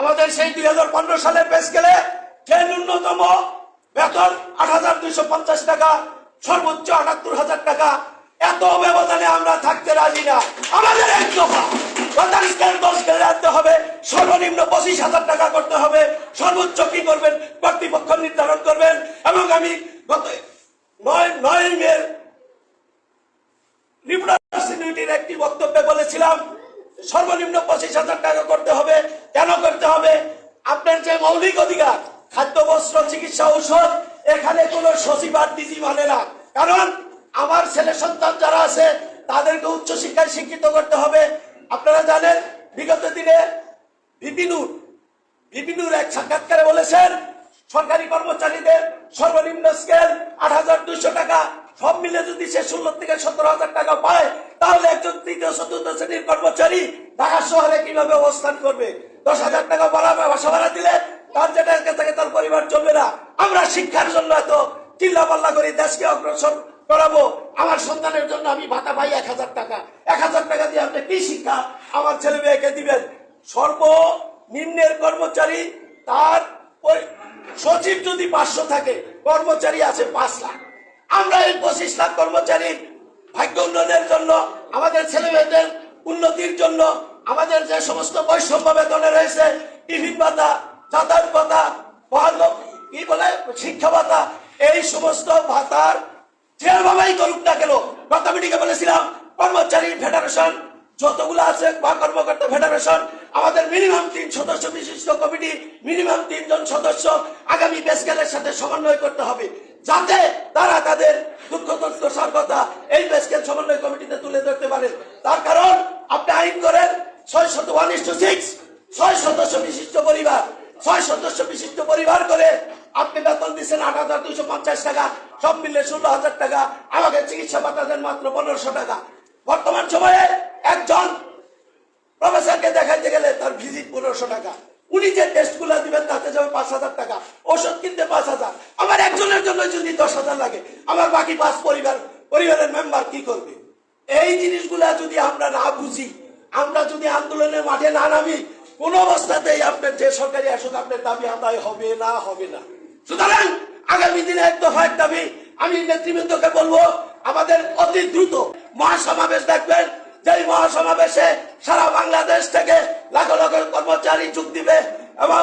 আমাদের সেই দুই হাজার পনেরো সালের পেস গেলে যে ন্যূনতম বেতন আট হাজার দুইশো পঞ্চাশ টাকা, সর্বোচ্চ আটাত্তর হাজার টাকা, এত ব্যবধানে আমরা থাকতে রাজি না। আমাদের এক দফা স্কেল দশ স্কেলে হবে, সর্বনিম্ন পঁচিশ হাজার টাকা করতে হবে, সর্বোচ্চ কি করবেন, কর্তৃপক্ষ নির্ধারণ করবেন, এবং আমি নয় নয় ইউনিটির একটি বক্তব্যে বলেছিলাম সর্বনিম্ন পঁচিশ হাজার টাকা করতে হবে। কেন করতে হবে? আপনার যে মৌলিক অধিকার, খাদ্য, বস্ত্র, চিকিৎসা, ঔষধ, এখানে কোনো সচিব আর ডিজি মানে না। কারণ আমার ছেলে সন্তান যারা আছে, তাদেরকে উচ্চশিক্ষায় শিক্ষিত করতে হবে। আপনারা জানেন, বিগত দিনে বিপিনুর বিপিনুর এক সাক্ষাৎকারে বলেছেন, সরকারি কর্মচারীদের সর্বনিম্ন স্কেল আট হাজার দুইশো টাকা। সব মিলে যদি সে ষোলো থেকে সতেরো হাজার টাকা পায়, তাহলে একজন তৃতীয়, চতুর্থ শ্রেণির কর্মচারী ঢাকা শহরে কীভাবে অবস্থান করবে? দশ হাজার টাকা ভাড়া বাসা ভাড়া দিলে তার যেটা থেকে তার পরিবার চলবে না। আমরা শিক্ষার জন্য এত চিল্লা পাল্লা করি, দেশকে অগ্রসর করাবো। আমার সন্তানের জন্য আমি ভাতা পাই এক হাজার টাকা। এক হাজার টাকা দিয়ে আপনি কি শিক্ষা আমার ছেলে মেয়েকে দিবেন? সর্বনিম্নের কর্মচারী তার সচিব যদি পাঁচশো থাকে, কর্মচারী আছে পাঁচ লাখ। আমরা এই পঁচিশ লাখ কর্মচারীর ভাগ্য উন্নয়নের জন্য, আমাদের ছেলে মেয়েদের উন্নতির জন্য, আমাদের যে সমস্ত বৈষম্য বেতনে রয়েছে টিফিন ভাতা যাতায়াত ভাতা কি বলে, শিক্ষা ভাতা এই সমস্ত ভাতার যেভাবেই করুক না কেন মিটিংয়ে বলেছিলাম কর্মচারী ফেডারেশন যতগুলো আছে, বা কর্মকর্তা ফেডারেশন আমাদের মিনিমাম তিন সদস্য বিশিষ্ট কমিটি মিনিমাম তিনজন সদস্য, আগামী বেসকেলের সাথে সমন্বয় করতে হবে। যাতে তারা তাদের দুঃখ দুর্দশার কথা এই বেসকেল সমন্বয় কমিটিতে তুলে ধরতে পারে। তার কারণ, আপনি আইন করেন, ছয় শত ওয়ান ইস টু সিক্স ছয় সদস্য বিশিষ্ট পরিবার, ছয় সদস্য বিশিষ্ট পরিবার করে আপনি বেতন দিচ্ছেন আট হাজার দুইশো পঞ্চাশ টাকা, সব মিলে ষোলো হাজার টাকা, আমাকে চিকিৎসা ভাতা দেন মাত্র পনেরোশো টাকা। বর্তমান সময়ে একজন প্রফেসরকে দেখাইতে গেলে তার ভিজিট পনেরোশো টাকা। উনি যে টেস্টগুলো দিবেন, তাতে যাবে পাঁচ হাজার টাকা। ওষুধ কিনতে পাঁচ হাজার। আমার একজনের জন্য যদি দশ হাজার লাগে, আমার বাকি পাঁচ পরিবার, পরিবারের মেম্বার কি করবে? এই জিনিসগুলা যদি আমরা না বুঝি, আমরা যদি আন্দোলনের মাঠে না নামি, কোন অবস্থাতেই আপনার যে সরকারি আসুক আপনার দাবি আদায় হবে না হবে না। সুতরাং আগামী দিনে এক দফা এক দাবি, আমি নেতৃবৃন্দকে বলব, আমাদের অতি দ্রুত মহাসমাবেশ দেখবেন। যেই মহাসমাবেশে সারা বাংলাদেশ থেকে লাখ লাখ কর্মচারী যোগ দিবে এবং